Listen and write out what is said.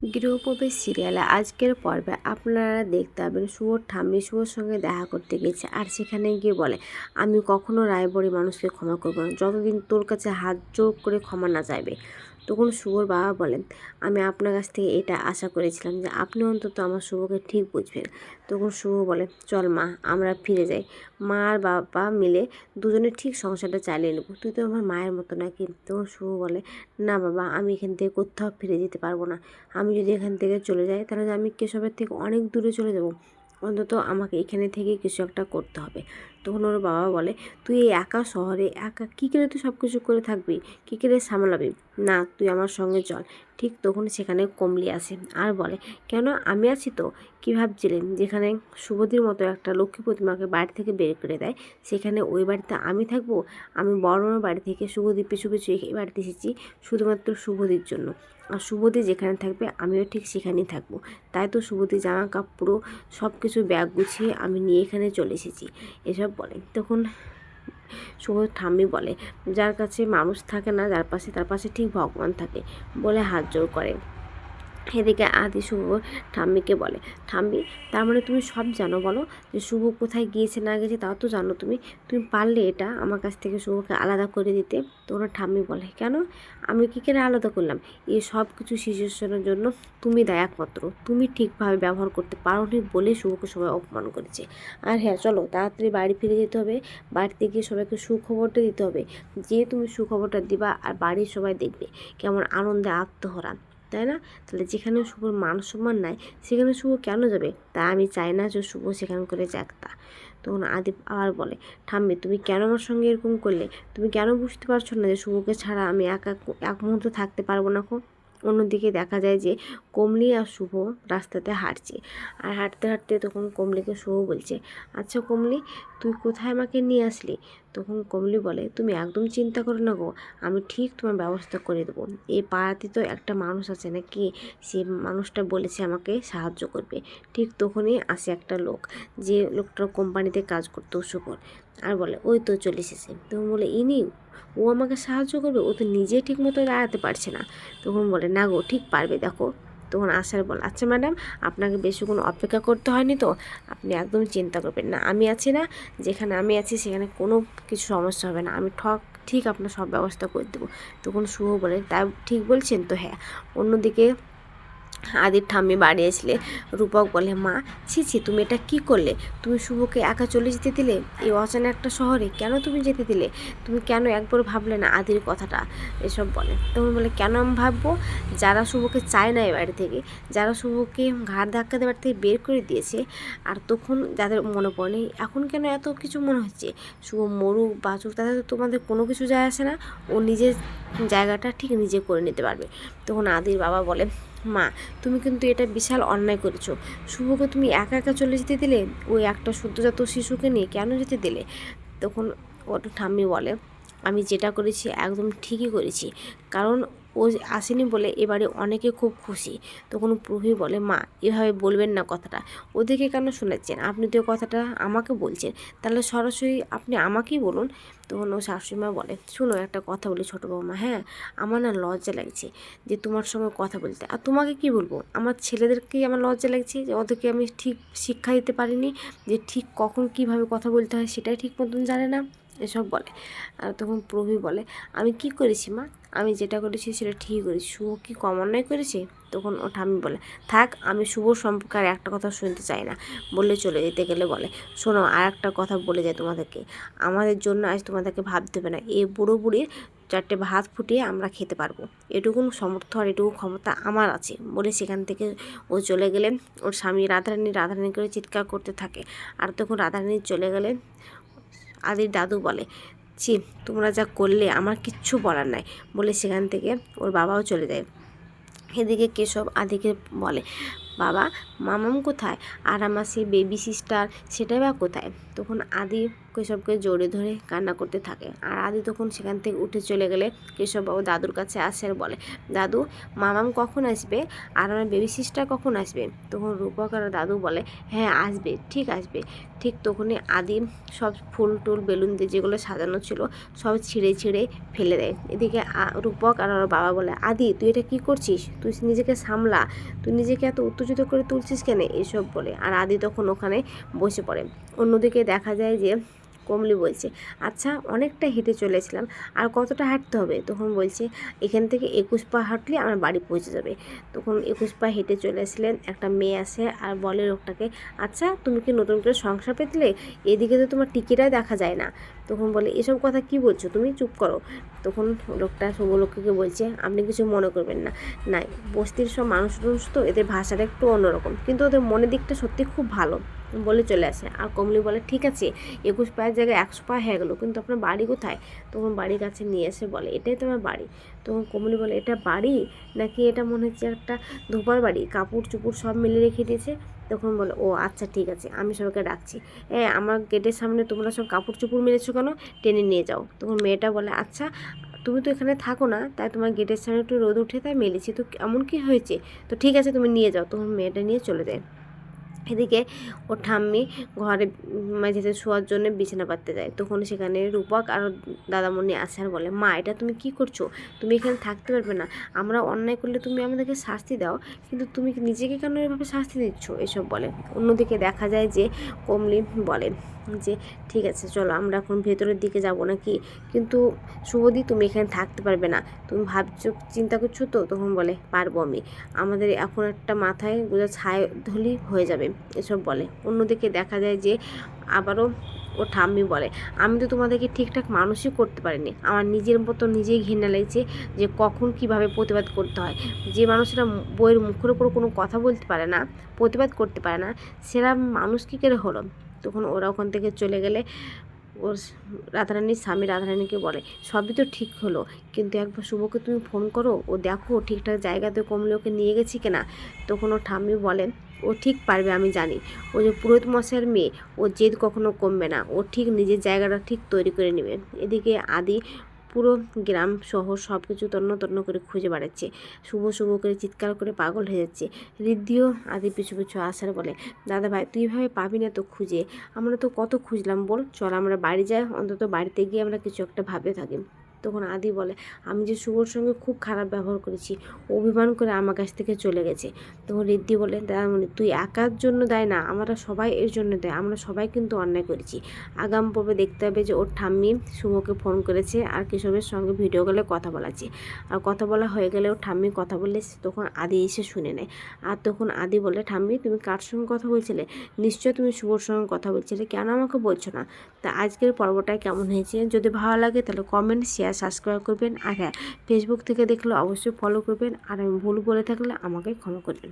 গৃহপ্রবেশ সিরিয়ালে আজকের পর্বে আপনারা দেখতে পাবেন শুভর ঠাম্মি শুভর সঙ্গে দেখা করতে গেছে। আর সেখানে গিয়ে বলে, আমি কখনো রায়বড়ি মানুষকে ক্ষমা করব না। যতদিন তোর কাছে হাত জোর করে ক্ষমা না চাইবে তখন শুভর বাবা বলেন, আমি আপনার কাছ থেকে এটা আশা করেছিলাম যে আপনি অন্তত আমার শুভকে ঠিক বুঝবেন। তখন শুভ বলে, চল মা, আমরা ফিরে যাই। মা আর বাবা মিলে দুজনে ঠিক সংসারটা চালিয়ে নেব। তুই তো আমার মায়ের মতো নাকি? তখন শুভ বলে, না বাবা, আমি এখান থেকে কোথাও ফিরে যেতে পারব না। আমি যদি এখান থেকে চলে যাই, তাহলে আমি কেশবের থেকে অনেক দূরে চলে যাব। অন্তত আমাকে এখানে থেকে কিছু একটা করতে হবে। তখন ওর বাবা বলে, তুই এই একা শহরে একা কী করে তুই সব কিছু করে থাকবি? কী করে সামলাবি? না, তুই আমার সঙ্গে চল। ঠিক তখন সেখানে কমলি আসে, আর বলে, কেন? আমি আছি তো। কী ভাবছিলেন যেখানে শুভদির মতো একটা লক্ষ্মী প্রতিমাকে বাড়ি থেকে বের করে দেয়, সেখানে ওই বাড়িতে আমি থাকব? আমি বড় বাড়ি থেকে শুভদীপ পিছু পিছু এই বাড়িতে এসেছি, শুধুমাত্র শুভদির জন্য। আর শুভদি যেখানে থাকবে, আমিও ঠিক সেখানেই থাকব। তাই তো শুভদি জামা কাপড় সব কিছু ব্যাগ গুছিয়ে আমি নিয়ে এখানে চলে এসেছি। এসব বলে। তখন শুভ ঠাম্মি বলে, যার কাছে মানুষ থাকে না, যার পাশে, তার পাশে ঠিক ভগবান থাকে। বলে হাত জোর করে। এদিকে আদি শুভ ঠাম্মিকে বলে, ঠাম্মি, তার মানে তুমি সব জানো বলো? যে শুভ কোথায় গিয়েছে, না গেছে তাও তো জানো তুমি। তুমি পারলে এটা আমার কাছ থেকে শুভকে আলাদা করে দিতে? তোমরা ঠাম্মি বলে, কেন? আমি কী করে আলাদা করলাম? এই সব কিছু শিশুর জন্য তুমি দায় একমাত্র তুমি ঠিকভাবে ব্যবহার করতে পারো নি বলে শুভকে সবাই অপমান করেছে। আর হ্যাঁ চলো, তাড়াতাড়ি বাড়ি ফিরে যেতে হবে। বাড়িতে গিয়ে সবাইকে সুখবরটা দিতে হবে। যে তুমি সুখবরটা দিবা আর বাড়ির সবাই দেখবে কেমন আনন্দে আত্মহরা। তাই না? তাহলে যেখানে শুভর মান সম্মান নাই, সেখানে শুভ কেন যাবে? তা আমি চাই না যে শুভ সেখান করে যাক তা। তখন আদিপ আবার বলে ঠাম্মি তুমি কেন আমার সঙ্গে এরকম করলে? তুমি কেন বুঝতে পারছ না যে শুভকে ছাড়া আমি একা এক মুহূর্ত থাকতে পারব না খুব অন্যদিকে দেখা যায় যে কমলি আর শুভ রাস্তাতে হাঁটছে। আর হাঁটতে হাঁটতে তখন কমলিকে শুভ বলছে আচ্ছা কমলি, তুই কোথায় আমাকে নিয়ে আসলি? তখন কমলি বলে, তুমি একদম চিন্তা করো না গো, আমি ঠিক তোমার ব্যবস্থা করে দেবো। এই পাড়াতে তো একটা মানুষ আছে নাকি, সে মানুষটা বলেছে আমাকে সাহায্য করবে। ঠিক তখনই আসে একটা লোক, যে লোকটার কোম্পানিতে কাজ করতো শুভর। আর বলে, ওই তো চলে এসেছে। তখন বলে, ইনি? ও আমাকে সাহায্য করবে? ও তো নিজে ঠিক মতো দাঁড়াতে পারছে না। তখন বলে, না গো, ঠিক পারবে, দেখো। তখন আসার বল আচ্ছা ম্যাডাম, আপনাকে বেশিক্ষণ অপেক্ষা করতে হয়নি তো? আপনি একদম চিন্তা করবেন না। আমি আছি না, যেখানে আমি আছি সেখানে কোনো কিছু সমস্যা হবে না। আমি ঠক, ঠিক আপনার সব ব্যবস্থা করে দেবো। তখন শুভ বলে তাই ঠিক বলছেন তো? হ্যাঁ। অন্যদিকে আদির ঠাম্মি বাড়ি আসলে রূপক বলে, মা, ছি ছি, তুমি এটা কি করলে? তুমি শুভকে একা চলে যেতে দিলে? এই অচেনা একটা শহরে কেন তুমি যেতে দিলে? তুমি কেন একবার ভাবলে না আদির কথাটা? এসব বলে। তখন বলে, কেন আমি ভাববো? যারা শুভকে চায় না এ বাড়ি থেকে, যারা শুভকে ঘাড় ধাক্কা দেওয়ার থেকে বের করে দিয়েছে, আর তখন যাদের মনে পড়ে এখন কেন এত কিছু মনে হচ্ছে? শুভ মরুক, বাঁচুক তাদের তো তোমাদের কোনো কিছু যায় আসে না। ও নিজের জায়গাটা ঠিক নিজে করে নিতে পারবে। তখন আদির বাবা বলে মা, তুমি কিন্তু এটা বিশাল অন্যায় করেছ। শুভকে তুমি একা একা চলে যেতে দিলে, ওই একটা সদ্যজাত শিশুকে নিয়ে কেন যেতে দিলে? তখন ওর ঠাম্মি বলে, আমি যেটা করেছি একদম ঠিকই করেছি। কারণ ও আসেনি বলে এবারে অনেকে খুব খুশি। তখন প্রভু বলে, মা, এভাবে বলবেন না কথাটা। ওদেরকে কেন শোনাচ্ছেন আপনি তো কথাটা আমাকে বলছেন। তাহলে সরাসরি আপনি আমাকেই বলুন। তখন ও শাশুড়িমা বলে, শুনো, একটা কথা বলি ছোটো বৌমা হ্যাঁ? আমার না লজ্জা লাগছে যে তোমার সঙ্গে কথা বলতে। আর তোমাকে কি বলব? আমার ছেলেদেরকেই আমার লজ্জা লাগছে যে ওদেরকে আমি ঠিক শিক্ষা দিতে পারিনি, যে ঠিক কখন কীভাবে কথা বলতে হয় সেটাই ঠিক মতন জানে না। এসব বলে। আর তখন প্রভু বলে, আমি কি করেছি মা? আমি যেটা করেছি সেটা ঠিকই করেছি। শুভ কি কম অন্যায় করেছে? তখন ও ঠাম্মি বলে, থাক, আমি শুভ সম্পর্কে আর একটা কথা শুনতে চাই না। বলে চলে যেতে গেলে বলে, শোনো, আর একটা কথা বলে যায় তোমাদেরকে। আমাদের জন্য আজ তোমাদেরকে ভাবতে হবে না। এ বুড়ো বুড়ির চারটে ভাত ফুটিয়ে আমরা খেতে পারব। এটুকুন সমর্থ আর এটুকু ক্ষমতা আমার আছে। বলে সেখান থেকে ও চলে গেলে, ওর স্বামী রাধারানী রাধারানী করে চিৎকার করতে থাকে। আর তখন রাধারানী চলে গেলে আদির দাদু বলে, ছি, তোমরা যা করলে আমার কিচ্ছু বলার নাই। বলে সেখান থেকে ওর বাবাও চলে যায়। এদিকে কেশব আদিকে বলে, বাবা, মামাম কোথায়? আর আমার সেই বেবি সিস্টার সেটাই বা কোথায়? তখন আদি কেশবকে জড়ে ধরে কান্না করতে থাকে। আর আদি তখন সেখান থেকে উঠে চলে গেলে কেশব বাবু দাদুর কাছে আসে আর বলে, দাদু, মামাম কখন আসবে? আর আমার বেবি সিস্টার কখন আসবে? তখন রূপক আর দাদু বলে হ্যাঁ আসবে, ঠিক আসবে। ঠিক তখনই আদি সব ফুল টুল, বেলুন দিয়ে যেগুলো সাজানো ছিল, সব ছিঁড়ে ছিঁড়ে ফেলে দেয়। এদিকে রূপক আর ওর বাবা বলে, আদি, তুই এটা কী করছিস? তুই নিজেকে সামলা, তুই নিজেকে এত উত্তেজিত করে তুলছিস কেন? এসব বলে। আর আদি তখন ওখানে বসে পড়ে। অন্যদিকে দেখা যায় যে কমলি বলছে আচ্ছা অনেকটা হেঁটে চলেছিলাম, আর কতটা হাঁটতে হবে? তখন বলছে, এখান থেকে একুশ পা হাঁটলে আমার বাড়ি পৌঁছে যাবে। তখন একুশ পা হেঁটে চলে আসলেন একটা মেয়ে আসে আর বলে লোকটাকে আচ্ছা তুমি কি নতুন করে সংসার পেতলে? এদিকে তো তোমার টিকিটাই দেখা যায় না। তখন বলে, এসব কথা কি বলছো? তুমি চুপ করো। তখন লোকটা শুভলক্ষ্মীকে বলছে, আপনি কিছু মনে করবেন না। না বস্তির সব মানুষ তো এদের ভাষাটা একটু অন্যরকম, কিন্তু ওদের মনের দিকটা সত্যি খুব ভালো। বলে চলে আসে। আর কমলি বলে, ঠিক আছে, একুশ পায়ের জায়গায় একশো পা হয়ে গেলো, কিন্তু আপনার বাড়ি কোথায়? তখন বাড়ির কাছে নিয়ে এসে বলে, এটাই তোমার বাড়ি। তখন কমলি বলে, এটা বাড়ি? নাকি এটা মনে হচ্ছে একটা ধোপার বাড়ি? কাপড় চুপড় সব মিলে রেখে দিয়েছে? তখন বলে, ও আচ্ছা ঠিক আছে, আমি সবাইকে ডাকছি। হ্যাঁ আমার গেটের সামনে তোমরা সব কাপড় চুপড় মেরেছো কেন? টেনে নিয়ে যাও। তখন মেয়েটা বলে আচ্ছা তুমি তো এখানে থাকো না, তাই তোমার গেটের সামনে একটু রোদ উঠে, তাই মেলেছি। তো এমন কি হয়েছে? তো ঠিক আছে, তুমি নিয়ে যাও। তখন মেয়েটা নিয়ে চলে যায়। এদিকে ও ঠাম্মি ঘরে মাঝেতে শোয়ার জন্য বিছানা পাততে যায়। তখন সেখানে রূপক আর দাদামণি আসে আর বলে, মা, এটা তুমি কি করছ? তুমি এখানে থাকতে পারবে না। আমরা অন্যায় করলে তুমি আমাদেরকে শাস্তি দাও, কিন্তু তুমি নিজেকে কেন এভাবে শাস্তি দিচ্ছ? এসব বলে। অন্যদিকে দেখা যায় যে কমলি বলে যে, ঠিক আছে, চলো আমরা এখন ভেতরের দিকে যাব নাকি? কিন্তু শুভদি তুমি এখানে থাকতে পারবে না। তুমি ভাবছ, চিন্তা করছ তো? তখন বলে, পারব আমি। আমাদের এখন একটা মাথায় গোজা ছায় ধলি হয়ে যাবে, এসব বলে। অন্যদিকে দেখা যায় যে, আবারও ও ঠাম্মি বলে, আমি তো তোমাদেরকে ঠিকঠাক মানুষই করতে পারিনি। আমার নিজের মতো নিজেই ঘৃণা লাগছে যে, কখন কীভাবে প্রতিবাদ করতে হয়। যে মানুষরা বইয়ের মুখের উপর কোনো কথা বলতে পারে না, প্রতিবাদ করতে পারে না, সেরা মানুষ কী করে হলো? তখন ওরা ওখান থেকে চলে গেলে ওর রাধারানীর স্বামী রাধারানীকে বলে, সবই তো ঠিক হলো, কিন্তু একবার শুভকে তুমি ফোন করো, ও দেখো ঠিকঠাক জায়গাতে কমলে ওকে নিয়ে গেছি কিনা। তখন ও ঠাম্মি বলেন ও ঠিক পারবে আমি জানি, ও যে পুরোহিত মশাইয়ের মেয়ে, ও জেদ কখনো কমবে না, ও ঠিক নিজের জায়গাটা ঠিক তৈরি করে নেবে। এদিকে আদি পুরো গ্রাম শহর সব কিছু তন্ন তন্ন করে খুঁজে বেড়াচ্ছে। শুভ শুভ করে চিৎকার করে পাগল হয়ে যাচ্ছে। রিদ্ধিও আদি পিছু পিছু আসার বলে, দাদা ভাই, তুই এভাবে পাবি না তো খুঁজে। আমরা তো কত খুঁজলাম বল? চল আমরা বাড়ি যাই। অন্তত বাড়িতে গিয়ে আমরা কিছু একটা ভাবে থাকি। তখন আদি বলে, আমি যে শুভর সঙ্গে খুব খারাপ ব্যবহার করেছি অভিমান করে আমার কাছ থেকে চলে গেছে। তখন রিদ্ধি বলে, দাদামণি, তুই একার জন্য দেয় না, আমরা সবাই এর জন্য দেয়, আমরা সবাই কিন্তু অন্যায় করেছি। আগাম পর্বে দেখতে হবে যে ওর ঠাম্মি শুভকে ফোন করেছে আর কেশবের সঙ্গে ভিডিও কলে কথা বলাচ্ছে। আর কথা বলা হয়ে গেলে ওর ঠাম্মি কথা বললে তখন আদি এসে শুনে নেয়। আর তখন আদি বলে, ঠাম্মি, তুমি কার সঙ্গে কথা বলছিলে? নিশ্চয় তুমি শুভর সঙ্গে কথা বলছিলে। কেন আমাকে বলছো না? তা আজকের পর্বটা কেমন হয়েছে? যদি ভালো লাগে তাহলে কমেন্ট শেয়ার সাবস্ক্রাইব করবেন। আর হ্যাঁ ফেসবুক থেকে দেখলে অবশ্যই ফলো করবেন। আর আমি ভুল বলে থাকলে আমাকে ক্ষমা করবেন।